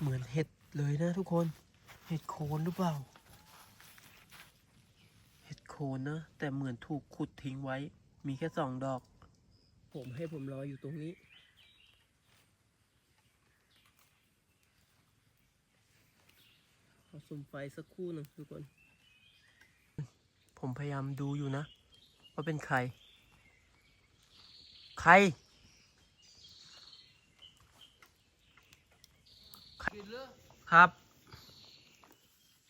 เหมือนเห็ดเลยนะทุกคน เห็ดโคนหรือเปล่า เห็ดโคนนะ แต่เหมือนถูกขุดทิ้งไว้ มีแค่สองดอก ผมให้ผมรออยู่ตรงนี้ขอสุ่มไฟสักครู่หนึ่งทุกคน ผมพยายามดูอยู่นะ ว่าเป็นใคร ใคร กินเลย ครับ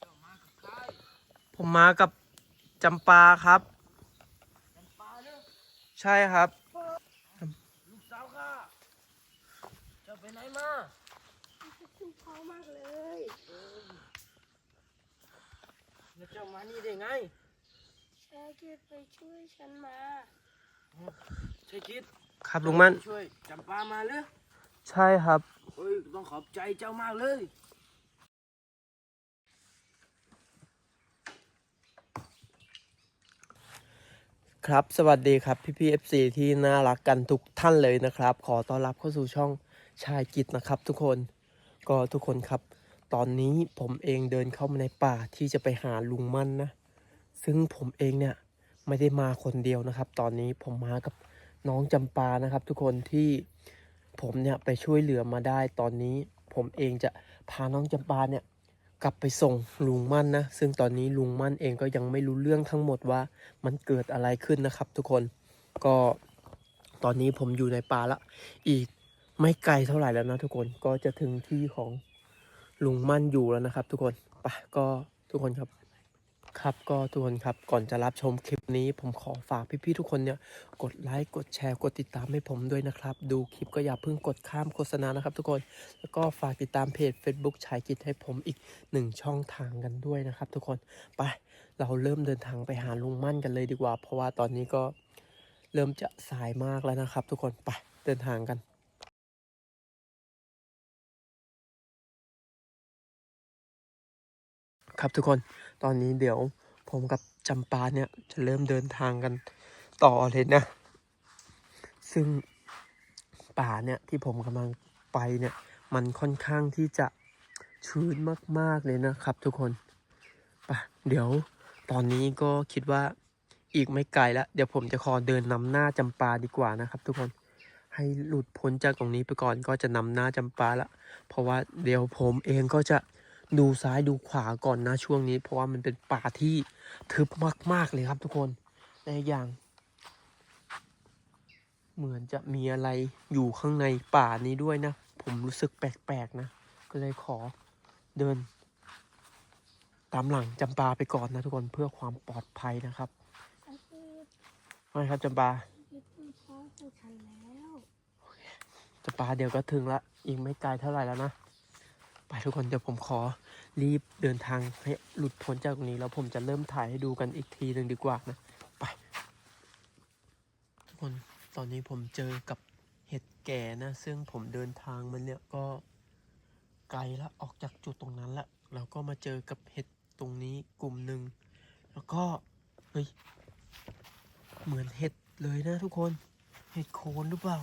เจ้ามากับใครผมมากับจำปาครับจำปาเลยใช่ครับลูกสาวข้าเจ้าไปไหนมาคุณพ่อมากเลยแล้วเจ้ามานี่ได้ไงแค่คิดไปช่วยฉันมาใช่คิดครับลุงมั่นช่วยจำปามาเลย ใช่ครับ เฮ้ยต้องขอบใจเจ้ามากเลย ครับสวัสดีครับพี่พีเอฟซีที่น่ารักกันทุกท่านเลยนะครับ ขอต้อนรับเข้าสู่ช่องชายกิจนะครับทุกคนก็ทุกคนครับ ตอนนี้ผมเองเดินเข้ามาในป่าที่จะไปหาลุงมั่นนะ ซึ่งผมเองเนี่ยไม่ได้มาคนเดียวนะครับ ตอนนี้ผมมากับน้องจำปานะครับ ทุกคนที่ ผมเนี่ยไปช่วยเหลือมาได้ตอนนี้ ผมเองจะพาน้องจำปาเนี่ยกลับไปส่งลุงมั่นนะ ซึ่งตอนนี้ลุงมั่นเองก็ยังไม่รู้เรื่องทั้งหมดว่ามันเกิดอะไรขึ้นนะครับ ทุกคนก็ตอนนี้ผมอยู่ในป่าละ อีกไม่ไกลเท่าไหร่แล้วนะทุกคนก็จะถึงที่ของลุงมั่นอยู่แล้วนะครับ ทุกคนไปก็ทุกคนครับ ครับก็ทุกคนครับก่อนจะรับชมคลิปนี้ผมขอฝากพี่ๆทุกคนเนี่ยกดไลค์กดแชร์กดติดตามให้ผมด้วยนะครับ ดูคลิปก็อย่าเพิ่งกดข้ามโฆษณานะครับ ทุกคนแล้วก็ฝากติดตามเพจ Facebook ชายกิจให้ผมอีกหนึ่งช่องทางกันด้วยนะครับ ทุกคนไปเราเริ่มเดินทางไปหาลุงมั่นกันเลยดีกว่า เพราะว่าตอนนี้ก็เริ่มจะสายมากแล้วนะครับ ทุกคนไปเดินทางกันครับทุกคน ตอนนี้เดี๋ยวผมกับจำปาเนี่ยจะเริ่มเดินทางกันต่อเลยนะ ซึ่งป่าเนี่ยที่ผมกำลังไปเนี่ยมันค่อนข้างที่จะชื้นมาก ๆ เลยนะครับทุกคนไปเดี๋ยวตอนนี้ก็คิดว่าอีกไม่ไกลแล้ว เดี๋ยวผมจะขอเดินนำหน้าจำปาดีกว่านะครับ ทุกคนให้หลุดพ้นจากตรงนี้ไปก่อนก็จะนำหน้าจำปาละ เพราะว่าเดี๋ยวผมเองก็จะ ดูซ้ายดูขวาก่อนนะช่วงนี้ เพราะว่ามันเป็นป่าที่ทึบมาก ๆ เลยครับทุกคนและอีกอย่าง เหมือนจะมีอะไรอยู่ข้างในป่านี้ด้วยนะ ผมรู้สึกแปลกๆนะ ก็เลยขอเดิน ตามหลังจำปาไปก่อนนะทุกคนเพื่อความปลอดภัยนะครับไม่ครับจำปาจำปาเดี๋ยวก็ถึงละอีกไม่ไกลเท่าไหร่แล้วนะ ไปทุกคนเดี๋ยวผมขอรีบเดินทางให้หลุดพ้นจากตรงนี้ แล้วผมจะเริ่มถ่ายให้ดูกันอีกทีหนึ่งดีกว่านะ ไป ทุกคนตอนนี้ผมเจอกับเห็ดแก่นะ ซึ่งผมเดินทางมันเนี่ยก็ไกลละออกจากจุดตรงนั้นละแล้วก็มาเจอกับเห็ดตรงนี้กลุ่มหนึ่งแล้วก็เฮ้ยเหมือนเห็ดเลยนะทุกคน เห็ดโคนหรือเปล่า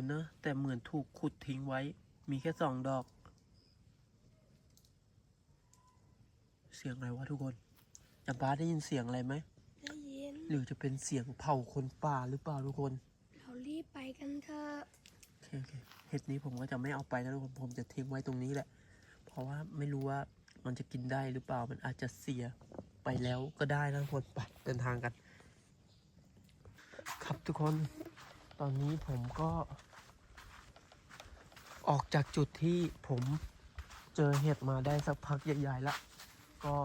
นนะ แต่เหมือนถูกขุดทิ้งไว้ มีแค่สองดอก เสียงอะไรวะทุกคนจำปาได้ยินเสียงอะไรไหมได้ยิน หรือจะเป็นเสียงเผาคนป่าหรือเปล่าทุกคน เรารีบไปกันเถอะโอเคโอเคเห็ดนี้ผมก็จะไม่เอาไปนะทุกคน ผมจะทิ้งไว้ตรงนี้แหละ เพราะว่าไม่รู้ว่ามันจะกินได้หรือเปล่า มันอาจจะเสียไปแล้วก็ได้นะทุกคน ไปเดินทางกัน ครับทุกคน ตอนนี้ผมก็ ออกจากจุดที่ผมเจอเห็ดมาได้สักพักใหญ่ๆละก็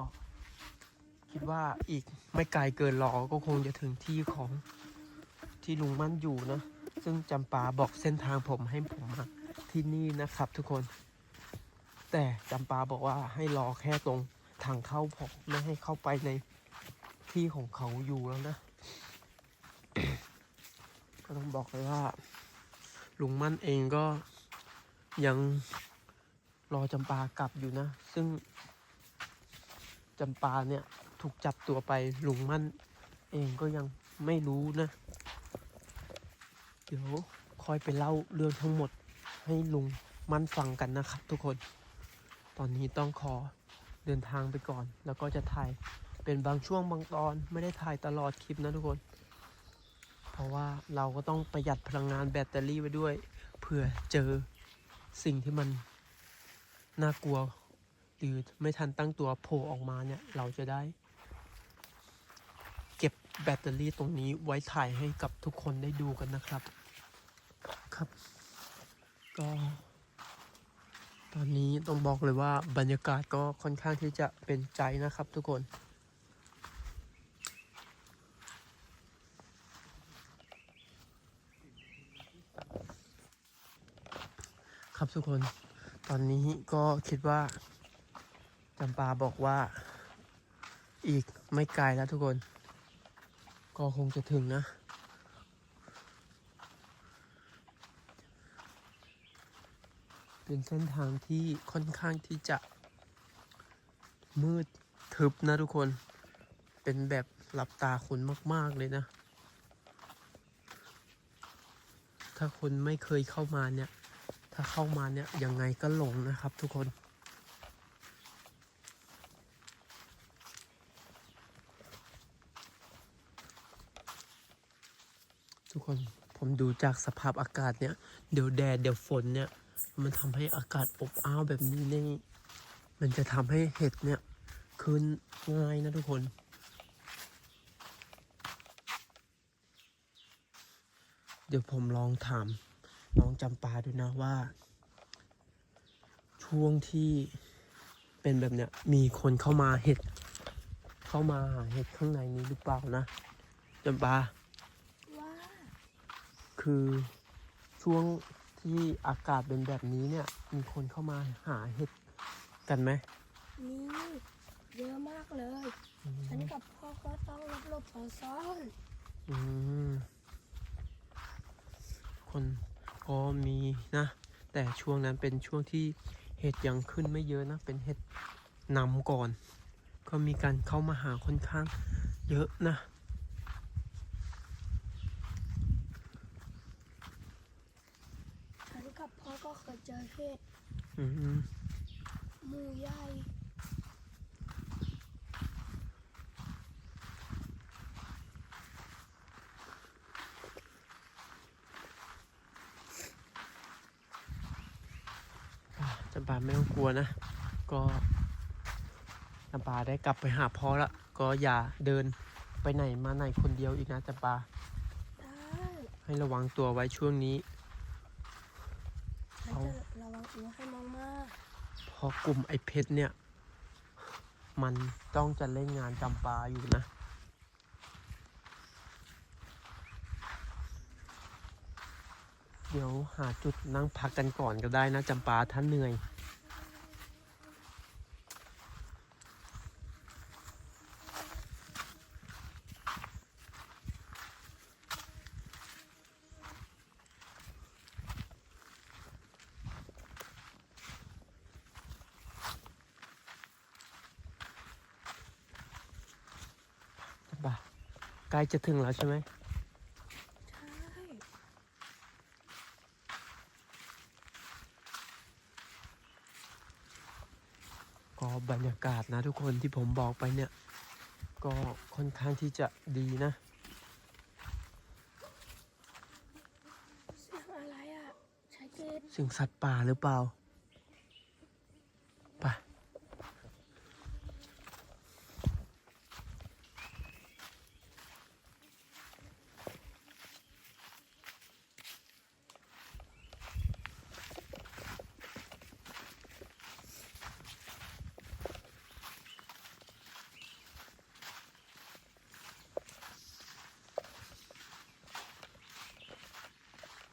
คิดว่าอีกไม่ไกลเกินรอก็คงจะถึงที่ของที่ลุงมั่นอยู่นะ ซึ่งจำปาบอกเส้นทางผมให้ผมมาที่นี่นะครับทุกคน แต่จำปาบอกว่าให้รอแค่ตรงทางเข้าผมไม่ให้เข้าไปในที่ของเขาอยู่แล้วนะ ก็ต้องบอกเลยว่า ลุงมั่นเองก็ยังรอจำปากลับอยู่นะ ซึ่งจำปาเนี่ยถูกจับตัวไปลุงมั่นเองก็ยังไม่รู้นะ เดี๋ยวคอยไปเล่าเรื่องทั้งหมดให้ลุงมั่นฟังกันนะครับทุกคน ตอนนี้ต้องขอเดินทางไปก่อน แล้วก็จะถ่ายเป็นบางช่วงบางตอนไม่ได้ถ่ายตลอดคลิปนะทุกคน ราะว่าเราก็ต้องประหยัดพลังงานแบตเตอรี่ไว้ด้วยเผื่อเจอสิ่งที่มันน่ากลัว หรือไม่ทันตั้งตัวโผล่ออกมาเนี่ย เราจะได้ เก็บแบตเตอรี่ตรงนี้ไว้ถ่ายให้กับทุกคนได้ดูกันนะครับ ครับ ก็ตอนนี้ต้องบอกเลยว่าบรรยากาศก็ค่อนข้างที่จะเป็นใจนะครับทุกคน ครับทุกคน ตอนนี้ก็คิดว่าจำปาบอกว่า อีกไม่ไกลแล้วทุกคน ก็คงจะถึงนะ เป็นเส้นทางที่ค่อนข้างที่จะ มืดทึบนะทุกคน เป็นแบบหลับตาคนมาก ๆ เลยนะ ถ้าคนไม่เคยเข้ามาเนี่ยาเข้ามาเนี่ยยังไงก็หลงนะครับทุกคนทุกคนผมดูจากสภาพอากาศเนี่ย เดี๋ยวแดดเดี๋ยวฝนเนี่ย มันทำให้อากาศอบอ้าวแบบนี้นี่มันจะทำให้เห็ดเนี่ยขึ้นง่ายนะทุกคน เดี๋ยวผมลองถาม น้องจำปาดูนะว่า ช่วงที่เป็นแบบเนี้ยมีคนเข้ามาเห็ด เข้ามาหาเห็ดข้างในนี้หรือเปล่านะจำปาว่าคือช่วงที่อากาศเป็นแบบนี้เนี่ย มีคนเข้ามาหาเห็ดกันไหมมีเยอะมากเลยอืมฉันกับพ่อก็ต้องหลบหลบๆซ่อนอืมคน ก็มีนะ แต่ช่วงนั้นเป็นช่วงที่เห็ดยังขึ้นไม่เยอะนะ เป็นเห็ดนำก่อน ก็มีการเข้ามาหาค่อนข้างเยอะนะๆฉันกับพ่อก็เคยเจอเห็ดอืมหมูใหญ่ อะจำปาไม่ต้องกลัวนะ ก็จำปาได้กลับไปหาพ่อละก็อย่าเดินไปไหนมาไหนคนเดียวอีกนะจำปาได้ให้ระวังตัวไว้ช่วงนี้ฉันเอาจะระวังตัวให้มากเพราะกลุ่มไอ้เพชรเนี่ย มันต้องจะเล่นงานจำปาอยู่นะ เดี๋ยวหาจุดนั่งพักกันก่อนก็ได้นะจำปาถ้านเหนื่อยจำปาใกล้จะถึงแล้วใช่ไหม ๆ ใช่ ก็บรรยากาศนะทุกคนที่ผมบอกไปเนี่ย ก็ค่อนข้างที่จะดีนะเสียงอะไรอะใช่เกตเสิ่งสัตว์ป่าหรือเปล่า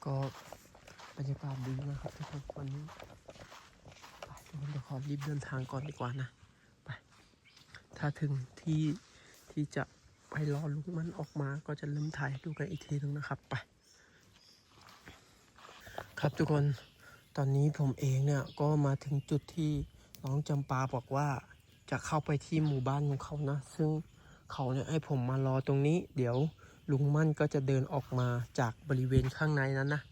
ก็บรรยากาศดีนะครับทุกคนวันนี้ไปทุกคนเดี๋ยวขอรีบเดินทางก่อนดีกว่านะไปถ้าถึงที่ที่จะไปรอลุงมันออกมาก็จะเริ่มถ่ายดูกันอีกทีนึงนะครับไปครับทุกคนตอนนี้ผมเองเนี่ยก็มาถึงจุดที่น้องจำปาบอกว่าจะเข้าไปที่หมู่บ้านของเขานะ ซึ่งเขาเนี่ยให้ผมมารอตรงนี้ เดี๋ยว ลุงมั่นก็จะเดินออกมาจากบริเวณข้างในนั้นนะ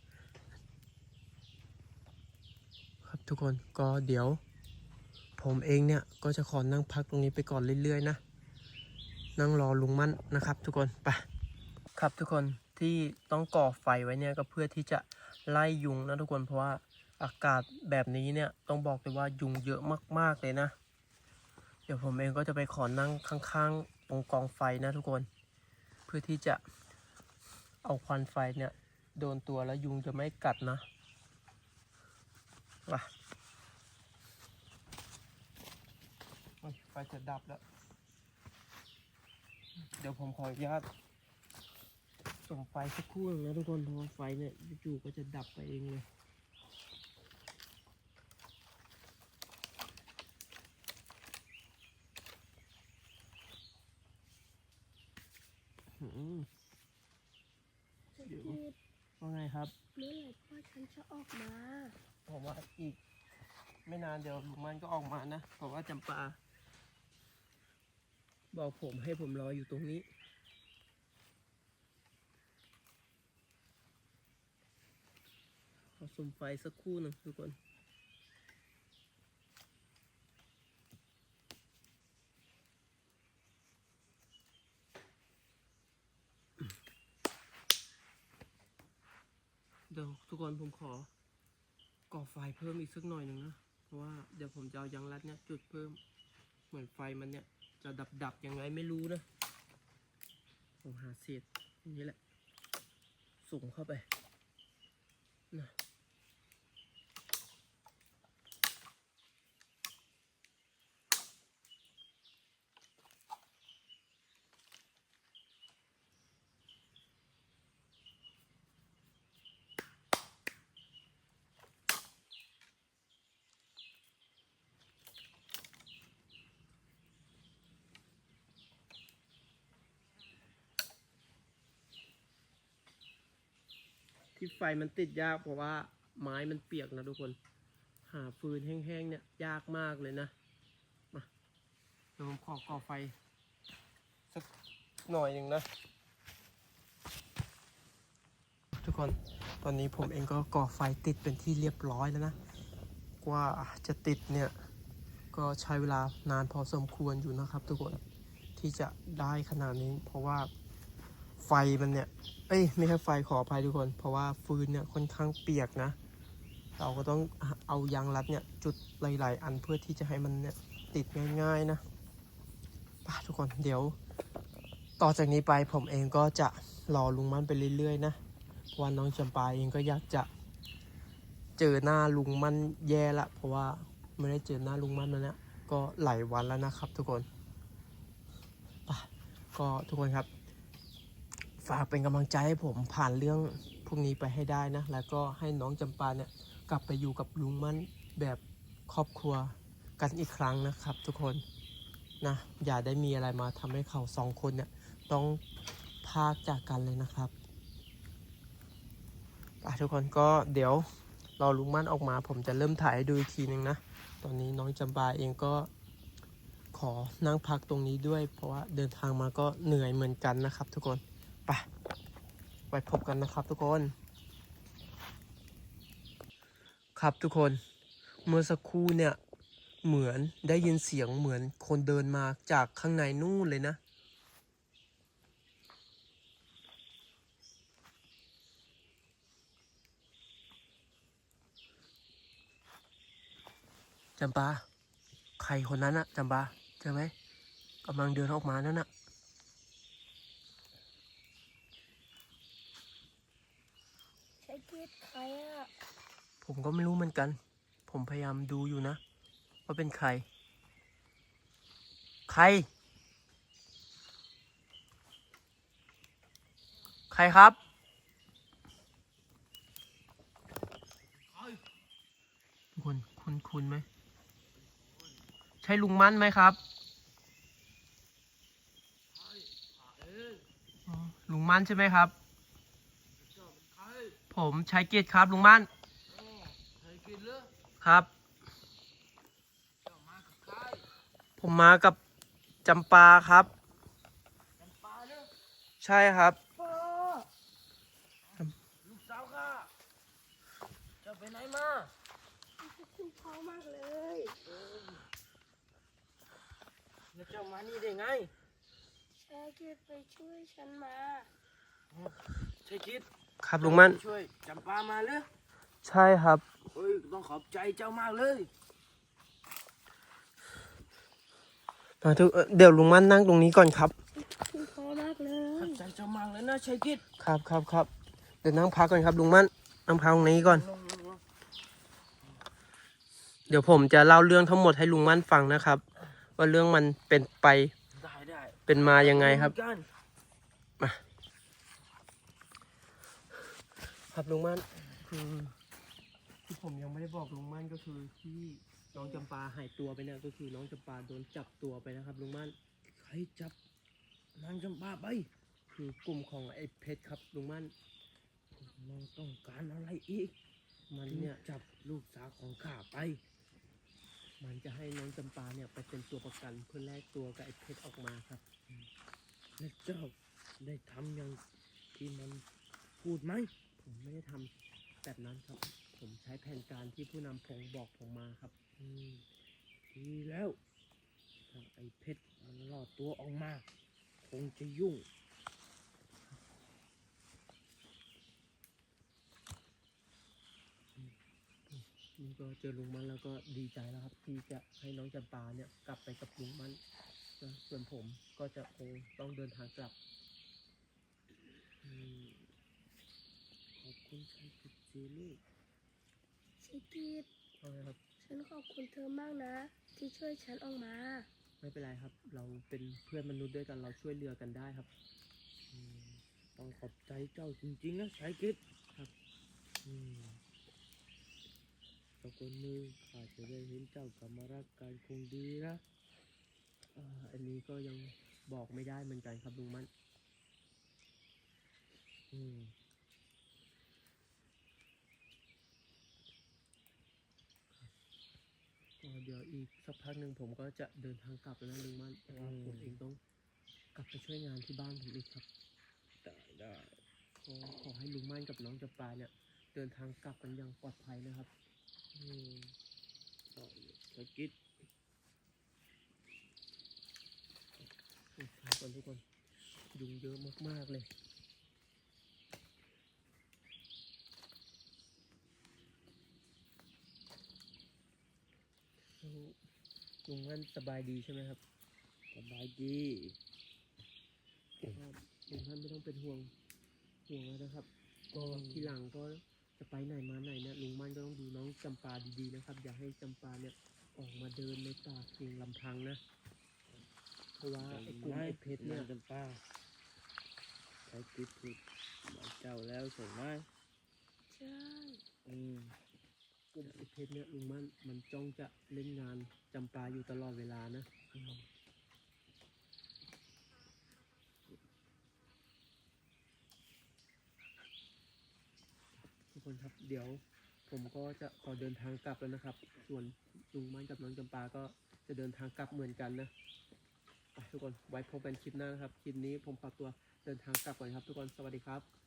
ครับทุกคนก็เดี๋ยว ผมเองเนี่ยก็จะขอนั่งพักตรงนี้ไปก่อนเรื่อยๆนะ นั่งรอลุงมั่นนะครับทุกคนไปครับทุกคนที่ต้องก่อไฟไว้เนี่ยก็เพื่อที่จะไล่ยุงนะทุกคนเพราะว่าอากาศแบบนี้เนี่ยต้องบอกเลยว่ายุงเยอะมากๆเลยนะ เดี๋ยวผมเองก็จะไปขอนั่งข้างๆตรงกองไฟนะทุกคน เพื่อที่จะเอาควันไฟเนี่ย โดนตัวแล้วยุงจะไม่กัดนะว่ะไฟจะดับแล้ว เดี๋ยวผมขออนุญาตส่งไฟสักครู่นึงนะทุกคนเพราะไฟเนี่ยจู่ๆก็จะดับไปเองเลย หืม จะกิด ว่าไงครับ เมื่อไหร่พ่อฉัน จะออกมาผมว่าอีก ไม่นานเดี๋ยวลุงมันก็ออกมานะเพราะว่าจำปา บอกผมให้ผมรออยู่ตรงนี้ ขอสุมไฟสักครู่หนึ่งทุกคน เดี๋ยวทุก คนผมขอก่อไฟเพิ่มอีกสักหน่อยหนึ่งนะ เพราะว่าเดี๋ยวผมจะเอายางรัดเนี่ยจุดเพิ่ม เหมือนไฟมันเนี่ย จะดับดับยังไงไม่รู้นะผมหาเศษนี้แหละสูงเข้าไปนะ ที่ไฟมันติดยากเพราะว่าไม้มันเปียกนะทุกคน หาฟืนแห้งๆเนี่ยยากมากเลยนะมาเดี๋ยวผมขอก่อไฟ สักหน่อยหนึ่งนะ ทุกคนตอนนี้ผมเองก็ก่อไฟติดเป็นที่เรียบร้อยแล้วนะ กว่าจะติดเนี่ย ก็ใช้เวลานานพอสมควรอยู่นะครับ ทุกคนที่จะได้ขนาดนี้ เพราะว่าไฟมันเนี่ย เอ้ยไม่ใช่ไฟขออภัยทุกคน เพราะว่าฟืนเนี่ยค่อนข้างเปียกนะ เราก็ต้องเอายางรัดเนี่ยจุดหลาย ๆ อันเพื่อที่จะให้มันเนี่ยติดง่าย ๆ นะไป่ะทุกคนเดี๋ยว ต่อจากนี้ไปผมเองก็จะรอลุงมั่นไปเรื่อย ๆ นะว่าน้องจำปาเองก็อยากจะเจอหน้าลุงมั่นแย่ละ เพราะว่าไม่ได้เจอหน้าลุงมั่นมาเนี่ยก็หลายวันแล้วนะครับ ทุกคนไป่ะก็ทุกคนครับ ฝากเป็นกำลังใจให้ผมผ่านเรื่องพวกนี้ไปให้ได้นะ แล้วก็ให้น้องจำปาเนี่ยกลับไปอยู่กับลุงมั่นแบบครอบครัวกันอีกครั้งนะครับ ทุกคนนะอย่าได้มีอะไรมาทำให้เขาสองคนเนี่ยต้องพากจากกันเลยนะครับทุกคนก็เดี๋ยวรอลุงมั่นออกมา ผมจะเริ่มถ่ายให้ดูอีกทีหนึ่งนะ ตอนนี้น้องจำปาเองก็ขอนั่งพักตรงนี้ด้วย เพราะว่าเดินทางมาก็เหนื่อยเหมือนกันนะครับทุกคน ไปไปพบกันนะครับทุกคน ครับทุกคน เมื่อสักครู่เนี่ย เหมือนได้ยินเสียงเหมือนคนเดินมาจากข้างในนู่นเลยนะ จำปา ใครคนนั้นอะจำปาใช่ไหมกำลังเดินออกมานั่นอะ ใช้กี ดใครอะ ผมก็ไม่รู้เหมือนกัน ผมพยายามดูอยู่นะ ว่าเป็นใคร ใคร ใครครับทุกคนคุณคุณไหม ใช่ลุงมั่นไหมครับลุงมั่นใช่ไหมครับ ผมชายเกียรติครับลุงมั่นเคยกินหรือครับเจ้ามากับใครผมมากับจำปาครับจำปาหรือใช่ครับพ่อลูกสาวข้าเจ้าไปไหนมาคุณากเลยแล้วเจ้ามานี่ได้ไงชายกิจไปช่วยฉันมาใช่คิด ครับลุงมั่นช่วยจำปามาเลยใช่ครับเฮ้ยต้องขอบใจเจ้ามากเลยมาทุกเอ่อเดี๋ยวลุงมั่นนั่งตรงนี้ก่อนครับคุณพ่อมากเลขอยบใจเจ้ามากเลยนะใช่คิดครับครับครับเดี๋ยวนั่งพักก่อนครับลุงมั่นนั่งพักตรงนี้ก่อนลงลงลงเดี๋ยวผมจะเล่าเรื่องทั้งหมดให้ลุงมั่นฟังนะครับ ว่าเรื่องมันเป็นไปได้ได้เป็นมายังไงครับ เหมือนกัน ครับลุงมั่นคือที่ผมยังไม่ได้บอกลุงมั่นก็คือที่น้องจำปาหายตัวไปเนี่ยก็คือน้องจำปาโดนจับตัวไปนะครับลุงมั่นใครจับนางจำปาไป คือกลุ่มของไอ้เพชรครับลุงมั่นน้องต้องการอะไรอีก มันถึงเนี่ยจับลูกสาวของข้าไป มันจะให้น้องจำปาเนี่ยไปเป็นตัวประกันเพื่อแลกตัวกับไอ้เพชรออกมาครับและเจ้าได้ทำอย่างที่มันพูดไหม ผมไม่ได้ทำแบบนั้นครับ ผมใช้แผนการที่ผู้นำพงบอกผมมาครับ อืมดีแล้วถ้าไอ้เพชรมันรอดตัวออกมา คงจะยุ่ง นี่ก็เจอลุงมันแล้วก็ดีใจแล้วครับ ที่จะให้น้องจำปาเนี่ยกลับไปกับลุงมันนะส่วนผมก็จะคงต้องเดินทางกลับ อืมขอบ คุณชายกิจซีรีส์ชายกิจเอาละครับ ฉันขอบคุณเธอมากนะ ที่ช่วยฉันออกมา ไม่เป็นไรครับ เราเป็นเพื่อนมนุษย์ด้วยกันเราช่วยเหลือกันได้ครับอืมต้องขอบใจเจ้าจริงๆนะชายกิจครับอืมสักคนหนึ่งข้าจะได้เห็นเจ้ากลับมารักกันคงดีนะเอ่ออันนี้ก็ยังบอกไม่ได้เหมือนกันครับลุงมัน อืม ก็ เดี๋ยวอีกสักพักหนึ่งผมก็จะเดินทางกลับแล้วนะลุงมันเพราะว่าผมเองต้องกลับไปช่วยงานที่บ้านผมอีกครับได้ได้ก็ขอให้ลุงมั่นกับน้องจำปาเนี่ย เดินทางกลับกันอย่างปลอดภัยนะครับอืมได้ชายกิจครับทุกคนยุงเยอะมากๆเลยแล้ว ลุงมั่นสบายดีใช่ไหมครับ สบายดีครับลุงท่านไม่ต้องเป็นห่วงห่วงแล้วนะครับ ก็ทีหลังก็จะไปไหนมาไหนเนี่ยลุงมั่นก็ต้องดูน้องจำปาดีๆนะครับ อย่าให้จำปาเนี่ยออกมาเดินในป่าเพียงลำพังนะ เพราะว่าไอ้กลุ่มไอ้เพชรเนี่ยจำป้าชายกิจพูดบอกเจ้าแล้วใช่ไหมใช่ อืม กลุ่มไอ้เพชรเนี่ยลุงมันมันจ้องจะเล่นงานจำปาอยู่ตลอดเวลานะทุกคนครับเดี๋ยวผมก็จะขอเดินทางกลับแล้วนะครับ ส่วนลุงมันกับน้องจำปาก็จะเดินทางกลับเหมือนกันนะทุกคนไว้พบกันคลิปหน้านะครับ คลิปนี้ผมขอตัวเดินทางกลับก่อนครับ ทุกคนสวัสดีครับ